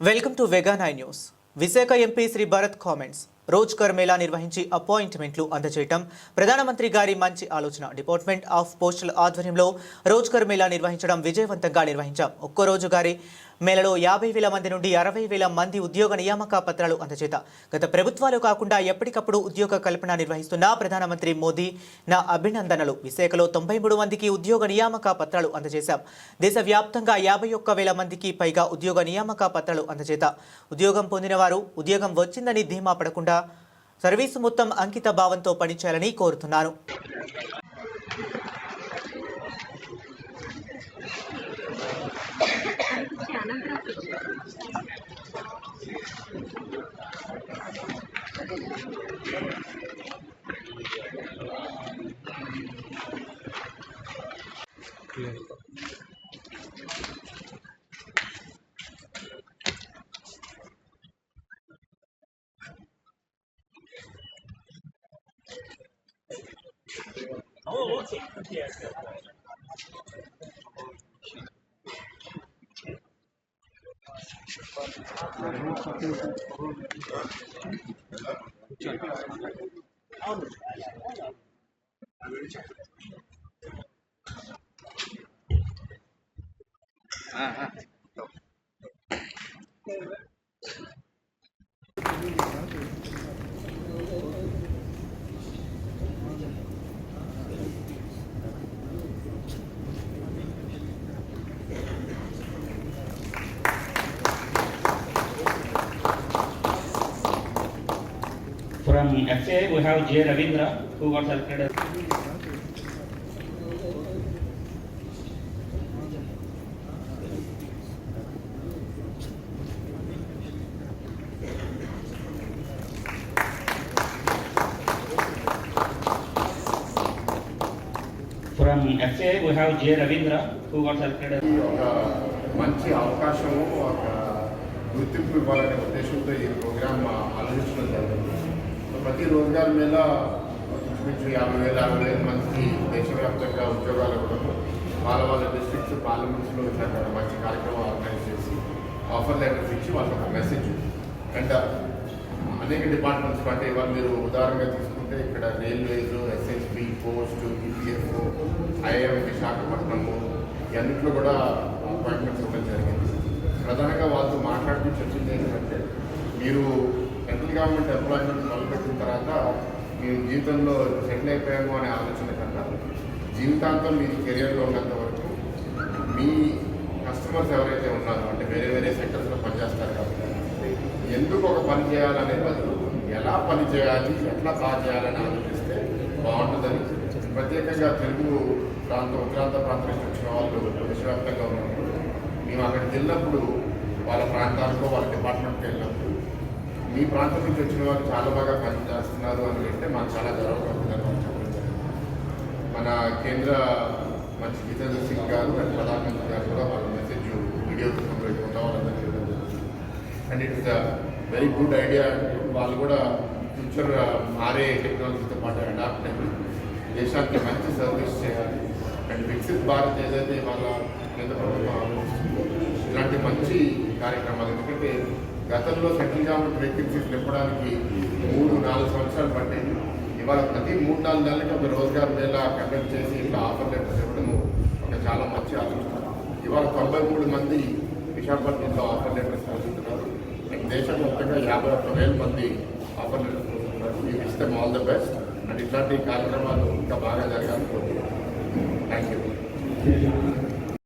Welcome to Vega nine news. Visakha MP Shri Bharat comments. Rozgar Mela నిర్వహించి అపాయింట్మెంట్లు అందజేయటం ప్రధానమంత్రి గారి మంచి ఆలోచన డిపార్ట్మెంట్ ఆఫ్ పోస్టల్ ఆధ్వర్యంలో రోజ్కర్ మేళా నిర్వహించడం విజయవంతంగా నిర్వహించాం. ఒక్కరోజు గారి మేళలో యాభై వేల మంది నుండి అరవై వేల మంది ఉద్యోగ నియామక పత్రాలు అందజేత గత ప్రభుత్వాలు కాకుండా ఎప్పటికప్పుడు ఉద్యోగ కల్పన నిర్వహిస్తున్న ప్రధానమంత్రి మోదీ నా అభినందనలు. విశాఖలో తొంభై మూడు మందికి ఉద్యోగ నియామక పత్రాలు అందజేశాం దేశవ్యాప్తంగా యాభై ఒక్క వేల మందికి పైగా ఉద్యోగ నియామక పత్రాలు అందజేత ఉద్యోగం పొందిన వారు ఉద్యోగం వచ్చిందని ధీమా పడకుండా సర్వీసు మొత్తం అంకిత భావంతో పనిచేయాలని కోరుతున్నాను 好甜嘅。啊啊！From FA, we have J. Ravindra, who got selected as From FA, we have J. Ravindra, who got selected as ఒక మంచి అవకాశము ఒక గుర్తింపు ఇవ్వాలనే ఉద్దేశంతో ఈ ప్రోగ్రామ్ ఆలోచించడం జరిగింది సో ప్రతి రోజ్గార్ మీద ఇంచుమించు యాభై వేల అరవై వేల మందికి దేశవ్యాప్తంగా ఉద్యోగాలు ఇవ్వడము. వాళ్ళ వాళ్ళ డిస్ట్రిక్ట్స్ పార్లమెంట్స్లో ఇట్లా మంచి కార్యక్రమం ఆర్గనైజ్ చేసి ఆఫర్ లెటర్స్ ఇచ్చి వాళ్ళకి ఒక మెసేజ్ అండ్ uh, అనేక డిపార్ట్మెంట్స్ అంటే ఇవాళ మీరు ఉదాహరణగా తీసుకుంటే ఇక్కడ railways SSB post EPF IM Visakhapatnam ఇవన్నింటిలో కూడా అపాయింట్మెంట్స్ ఇవ్వడం జరిగింది. ప్రధానంగా వాళ్ళతో మాట్లాడుతూ చర్చింది ఏంటంటే మీరు గవర్నమెంట్ ఎంప్లాయ్మెంట్ మొదలుపెట్టిన తర్వాత మీరు జీవితంలో సెటిల్ అయిపోయాము అనే ఆలోచన కన్నా జీవితాంతం మీ కెరియర్లో ఉన్నంత వరకు మీ కస్టమర్స్ ఎవరైతే ఉన్నారో అంటే వేరే వేరే సెక్టర్స్లో పనిచేస్తారు కాబట్టి ఎందుకు ఒక పని చేయాలనే బదులు ఎలా పని చేయాలి ఎట్లా బాగా చేయాలని ఆలోచిస్తే బాగుంటుందని ప్రత్యేకంగా తెలుగు ప్రాంతం ఉత్తరాంత ప్రాంతం నుంచి వచ్చిన వాళ్ళు దేశవ్యాప్తంగా ఉన్నప్పుడు మేము అక్కడికి వెళ్ళినప్పుడు వాళ్ళ ప్రాంతాలకు వాళ్ళ డిపార్ట్మెంట్కి వెళ్ళినప్పుడు ఈ ప్రాంతం నుంచి వచ్చిన వాళ్ళు చాలా బాగా పని చేస్తున్నారు అని అంటే మాకు చాలా గర్వపడుతున్నారు మన కేంద్ర మంత్రి జితేంద్ర సింగ్ గారు అండ్ ప్రధానమంత్రి గారు కూడా వాళ్ళ మెసేజ్ వీడియో పెట్టుకుంటా వాళ్ళందరికీ and it is a very good idea వాళ్ళు కూడా ఫ్యూచర్ uh, మారే టెక్నాలజీతో పాటు అడాప్ట్ అయ్యి దేశానికి మంచి సర్వీస్ చేయాలి. అండ్ వికసిత్ భారత్ ఏదైతే వాళ్ళ కేంద్ర ప్రభుత్వం ఆలోచిస్తుందో ఇలాంటి మంచి కార్యక్రమాలు ఎందుకంటే గతంలో సెంట్రల్ గవర్నమెంట్ వేకెన్సీస్ నింపడానికి మూడు నాలుగు సంవత్సరాలు పట్టేది. ఇవాళ ప్రతి మూడు నాలుగు నెలలకి ఒక రోజుగారు మేళ కండక్ట్ చేసి ఇట్లా ఆఫర్ లెటర్స్ ఇవ్వడము ఒక చాలా మంచి ఆలోచన. ఇవాళ తొంభై మూడు మంది విశాఖపట్నంలో ఆఫర్ లెటర్స్ పొందుతున్నారు దేశం మొత్తంగా యాభై ఒక్క వేల మంది ఆఫర్ లెటర్స్ పొందుతున్నారు ఈ ఇస్తే ఆల్ ద బెస్ట్ అండ్ ఇట్లాంటి కార్యక్రమాలు ఇంకా బాగా జరగాలని కోరుతున్నాను థ్యాంక్ యూ